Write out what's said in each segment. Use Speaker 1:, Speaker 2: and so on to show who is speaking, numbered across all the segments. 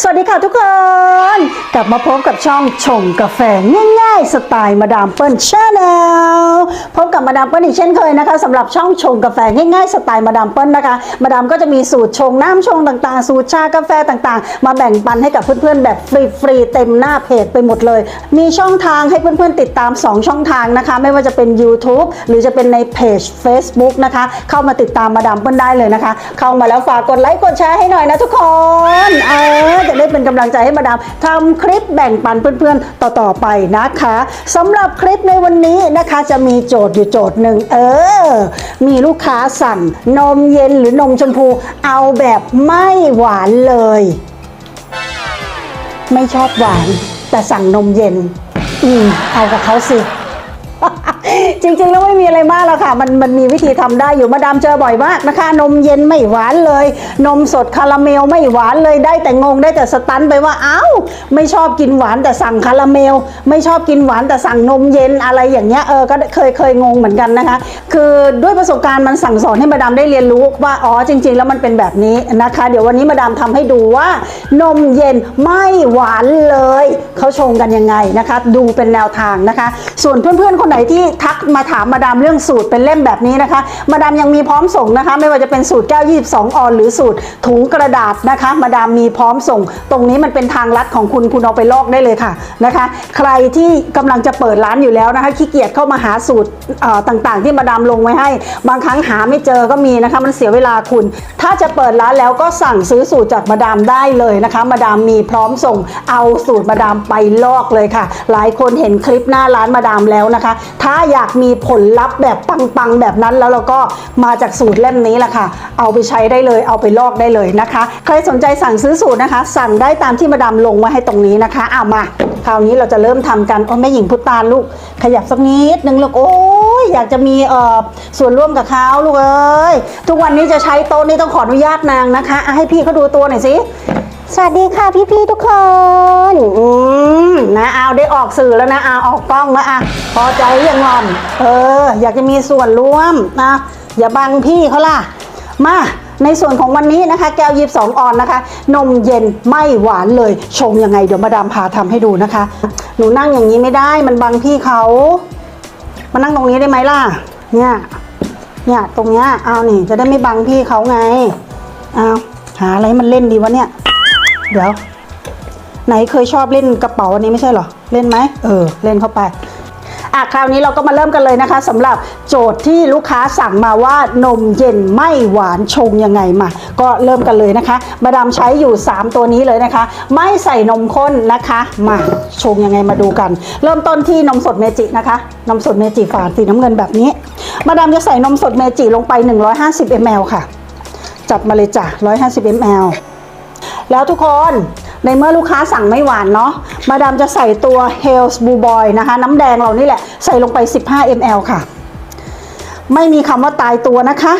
Speaker 1: สวัสดีค่ะทุกคน กลับมาพบกับช่องชงกาแฟง่ายๆสไตล์มาดามเปิ้ลชาแนลพบกับมาดามเปิ้ลอีกเช่นเคยนะคะสำหรับช่องชงกาแฟง่ายๆสไตล์มาดามเปิ้ลนะคะ มาดามก็จะมีสูตรชงน้ำชงต่างๆ สูตรชากาแฟต่างๆ มาแบ่งปันให้กับเพื่อนๆ แบบฟรีๆเต็มหน้าเพจไปหมดเลย มีช่องทางให้เพื่อนๆติดตาม 2 ช่องทางนะคะ ไม่ว่าจะเป็น YouTube หรือจะเป็นในเพจ Facebook นะคะ เข้ามาติดตามมาดามเปิ้ลได้เลยนะคะ เข้ามาแล้วฝากกดไลค์กดแชร์ให้หน่อยนะทุกคนเออจะได้เป็นกำลังใจให้มาดามทำคลิปแบ่งปันเพื่อนๆ ต่อๆไปนะคะสำหรับคลิปในวันนี้นะคะจะมีโจทย์อยู่โจทย์หนึ่งเออ มีลูกค้าสั่งนมเย็นหรือนมชมพูเอาแบบไม่หวานเลย ไม่ชอบหวาน แต่สั่งนมเย็น อืมเอากับเขาสิ จริงๆ แล้วไม่มีอะไรมากหรอกค่ะ มันมันมีวิธีทำได้อยู่มาดามเจอบ่อยมากนะคะ นมเย็นไม่หวานเลย นมสดคาราเมลไม่หวานเลยได้แต่งงได้แต่สตันไปว่าเอ้าไม่ชอบกินหวานแต่สั่งคาราเมล ไม่ชอบกินหวานแต่สั่งนมเย็นอะไรอย่างเงี้ยเออก็เคยเคยงงเหมือนกันนะคะ คือด้วยประสบการณ์มันสั่งสอนให้มาดามได้เรียนรู้ว่าอ๋อจริง ๆ แล้วมันเป็นแบบนี้นะคะ เดี๋ยววันนี้มาดามทำให้ดูว่านมเย็นไม่หวานเลยเขาชงกันยังไงนะคะ ดูเป็นแนวทางนะคะ ส่วนเพื่อนๆคนไหนที่ทักมาถามมาดามเรื่องสูตรเป็นเล่มแบบนี้นะคะ มาดามยังมีพร้อมส่งนะคะ ไม่ว่าจะเป็นสูตรแก้ว22 ออน หรือสูตรถุงกระดาษนะคะ มาดามมีพร้อมส่ง ตรงนี้มันเป็นทางลัดของคุณคุณเอาไปลอกได้เลยค่ะนะคะ ใครที่กำลังจะเปิดร้านอยู่แล้วนะคะขี้เกียจเข้ามาหาสูตรต่างๆ ที่มาดามลงไว้ให้ บางครั้งหาไม่เจอก็มีนะคะ มันเสียเวลาคุณ ถ้าจะเปิดร้านแล้วก็สั่งซื้อสูตรจากมาดามได้เลยนะคะ มาดามมีพร้อมส่งเอาสูตรมาดามไปลอกเลยค่ะ หลายคนเห็นคลิปหน้าร้านมาดามแล้วนะคะ ถ้าอยากมีผลลัพธ์แบบปังๆ แบบนั้นแล้วเราก็มาจากสูตรเล่มนี้แหละค่ะ เอาไปใช้ได้เลยเอาไปลอกได้เลยนะคะ ใครสนใจสั่งซื้อสูตรนะคะ สั่งได้ตามที่มาดามลงไว้ให้ตรงนี้นะคะเอามา คราวนี้เราจะเริ่มทำกันโอ้แม่หญิงพุตานลูก ขยับสักนิดนึงลูกโอ้ยอยากจะมีเอ่อส่วนร่วมกับเขาลูกเอ้ยทุกวันนี้จะใช้โต๊ะนี่ต้องขออนุญาตนางนะคะให้พี่เขาดูตัวหน่อยสิ สวัสดีค่ะพี่ๆทุกคน อืมนะเอาได้ออกสื่อแล้วนะเอาออกกล้องแล้วอะพอใจอยังงอม เออ อยากจะมีส่วนร่วมนะอย่าบังพี่เขาล่ะ มาในส่วนของวันนี้นะคะ แก้วยีบสองออนนะคะ นมเย็นไม่หวานเลย ชงยังไงเดี๋ยวมาดามพาทำให้ดูนะคะ หนูนั่งอย่างนี้ไม่ได้มันบังพี่เขามานั่งตรงนี้ได้ไหมล่ะ เนี่ย เนี่ยตรงเนี้ยเอานี่จะได้ไม่บังพี่เขาไงเอาหาอะไรให้มันเล่นดีวะเนี่ย เดี๋ยว ไหนเคยชอบเล่นกระเป๋าอันนี้ไม่ใช่เหรอ เล่นไหมเออ เล่นเข้าไปอะคราวนี้เราก็มาเริ่มกันเลยนะคะสำหรับโจทย์ที่ลูกค้าสั่งมาว่านมเย็นไม่หวานชงยังไงมาก็เริ่มกันเลยนะคะ มาดามใช้อยู่ 3 ตัวนี้เลยนะคะ ไม่ใส่นมข้นนะคะมาชงยังไงมาดูกัน เริ่มต้นที่นมสดเมจินะคะ นมสดเมจิฝาสีน้ำเงินแบบนี้ มาดามจะใส่นมสดเมจิลงไป 150 ml ค่ะ จัดมาเลยจ้ะ150 ml แล้วทุกคนในเมื่อลูกค้าสั่งไม่หวานเนาะมาดามจะใส่ตัว h e l s Blue Boy นะคะ น้ำแดงเรานี่แหละ ใส่ลงไป 15 ml ค่ะ ไม่มีคำว่าตายตัวนะคะ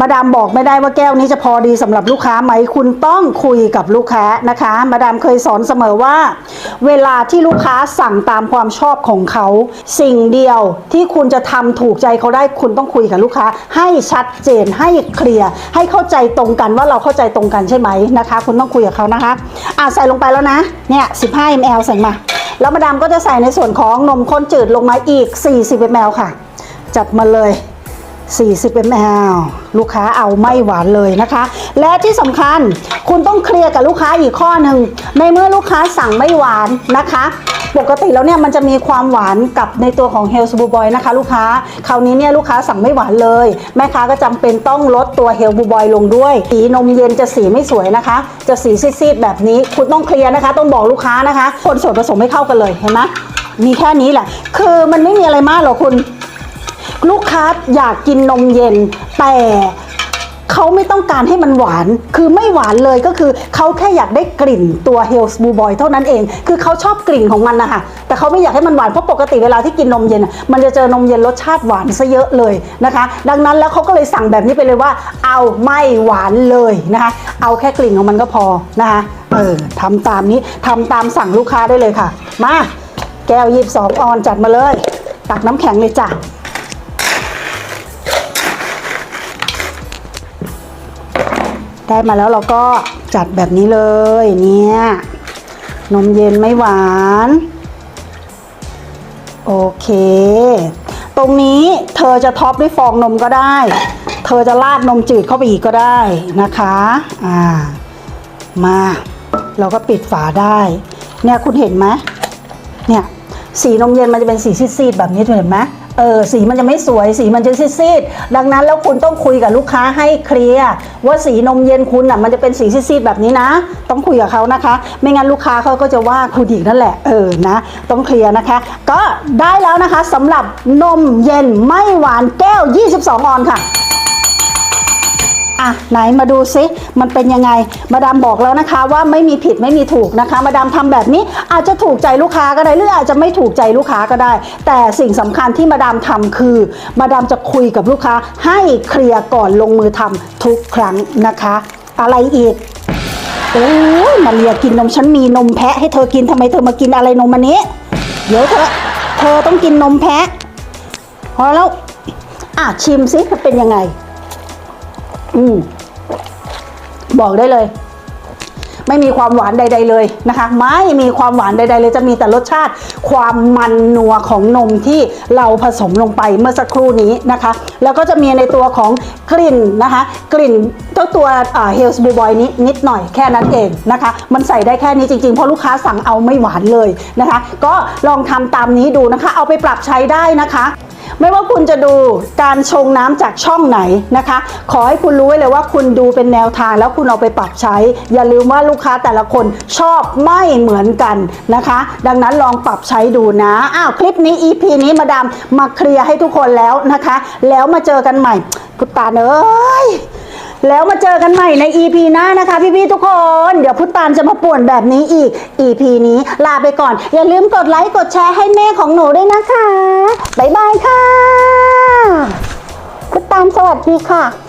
Speaker 1: มาดามบอกไม่ได้ว่าแก้วนี้จะพอดีสำหรับลูกค้าไหมคุณต้องคุยกับลูกค้านะคะ มาดามเคยสอนเสมอว่า เวลาที่ลูกค้าสั่งตามความชอบของเขา สิ่งเดียวที่คุณจะทำถูกใจเขาได้คุณต้องคุยกับลูกค้า ให้ชัดเจนให้เคลียร์ให้เข้าใจตรงกันว่าเราเข้าใจตรงกันใช่ไหมนะคะ คุณต้องคุยกับเขานะคะอะใส่ลงไปแล้วนะเนี่ย15 ml ใส่มาแล้วมาดามก็จะใส่ในส่วนของนมข้นจืดลงมาอีก 40 ml ค่ะ จัดมาเลย 40 ml ลูกค้าเอาไม่หวานเลยนะคะ และที่สำคัญคุณต้องเคลียร์กับลูกค้าอีกข้อหนึ่งในเมื่อลูกค้าสั่งไม่หวานนะคะ ปกติแล้วเนี่ยมันจะมีความหวานกับในตัวของ h e l s b l u Boy นะคะ ลูกค้าคราวนี้เนี่ยลูกค้าสั่งไม่หวานเลย แม่ค้าก็จำเป็นต้องลดตัว h e l s b l u Boy ลงด้วย สีนมเย็นจะสีไม่สวยนะคะ จะสีซีดๆแบบนี้คุณต้องเคลียร์นะคะ ต้องบอกลูกค้านะคะ คนส่วนผสมให้เข้ากันเลยเห็นไหมมีแค่นี้แหละ คือมันไม่มีอะไรมากหรอกคุณ ลูกค้าอยากกินนมเย็น แต่เขาไม่ต้องการให้มันหวาน คือไม่หวานเลยก็คือเขาแค่อยากได้กลิ่นตัว h e l s Blue Boy เท่านั้นเอง คือเขาชอบกลิ่นของมันนะคะ แต่เขาไม่อยากให้มันหวาน เพราะปกติเวลาที่กินนมเย็น มันจะเจอนมเย็นรสชาติหวานซะเยอะเลยนะคะ ดังนั้นแล้วเขาก็เลยสั่งแบบนี้ไปเลยว่า เอาไม่หวานเลยนะคะ เอาแค่กลิ่นของมันก็พอนะคะ เออทำตามนี้ทำตามสั่งลูกค้าได้เลยค่ะ มา แก้วยีบสองออนจัดมาเลย ตักน้ำแข็งเลยจ้ะ ได้มาแล้วเราก็จัดแบบนี้เลยเนี่ยนมเย็นไม่หวาน โอเค ตรงนี้เธอจะท็อปด้วยฟองนมก็ได้ เธอจะราดนมจืดเข้าไปอีกก็ได้นะคะอ่ามาเราก็ปิดฝาได้ เนี่ยคุณเห็นไหมเนี่ยสีนมเย็นมันจะเป็นสีซีดๆแบบนี้เห็นไหม เออสีมันจะไม่สวยสีมันจะซีดๆดังนั้นแล้วคุณต้องคุยกับลูกค้าให้เคลียร์ว่าสีนมเย็นคุณอะมันจะเป็นสีซีดๆแบบนี้นะ ต้องคุยกับเขานะคะ ไม่งั้นลูกค้าเขาก็จะว่าคุณอีกนั่นแหละเออนะต้องเคลียร์นะคะ ก็ได้แล้วนะคะสำหรับนมเย็นไม่หวานแก้ว 22 ออนค่ะ อะไหนมาดูซิมันเป็นยังไง มาดามบอกแล้วนะคะ ว่าไม่มีผิดไม่มีถูกนะคะ มาดามทำแบบนี้อาจจะถูกใจลูกค้าก็ได้หรืออาจจะไม่ถูกใจลูกค้าก็ได้ แต่สิ่งสำคัญที่มาดามทำคือ มาดามจะคุยกับลูกค้าให้เคลียร์ก่อนลงมือทำทุกครั้งนะคะ อะไรอีกโอ้ยมาเรียกินนมฉันมีนมแพะให้เธอกินทำไมเธอมากินอะไรนมอันนี้ เดี๋ยวเธอเธอต้องกินนมแพะพอแล้วอะชิมซิมันเป็นยังไง อืมบอกได้เลย ไม่มีความหวานใด ๆ เลยนะคะ ไม่มีความหวานใด ๆ เลยจะมีแต่รสชาติ ความมันนัวของนมที่เราผสมลงไปเมื่อสักครู่นี้นะคะ แล้วก็จะมีในตัวของกลิ่นนะคะ กลิ่นเจ้าตัวเฮลส์บูบอยนี้นิดหน่อยแค่นั้นเองนะคะ มันใส่ได้แค่นี้จริงๆ เพราะลูกค้าสั่งเอาไม่หวานเลยนะคะ ก็ลองทำตามนี้ดูนะคะ เอาไปปรับใช้ได้นะคะ ไม่ว่าคุณจะดูการชงน้ำจากช่องไหนนะคะ ขอให้คุณรู้ไว้เลยว่าคุณดูเป็นแนวทางแล้วคุณเอาไปปรับใช้ อย่าลืมว่าลูกค้าแต่ละคนชอบไม่เหมือนกันนะคะ ดังนั้นลองปรับใช้ดูนะอ้าวคลิปนี้ EP นี้มาดามมาเคลียร์ให้ทุกคนแล้วนะคะ แล้วมาเจอกันใหม่พุตตาเอ้ย แล้วมาเจอกันใหม่ใน EP หน้านะคะ พี่ๆทุกคน เดี๋ยวพุทตานจะมาป่วนแบบนี้อีก EP นี้ลาไปก่อน อย่าลืมกดไลค์กดแชร์ให้แม่ของหนูด้วยนะคะ บ๊ายบายค่ะ พุทธานสวัสดีค่ะ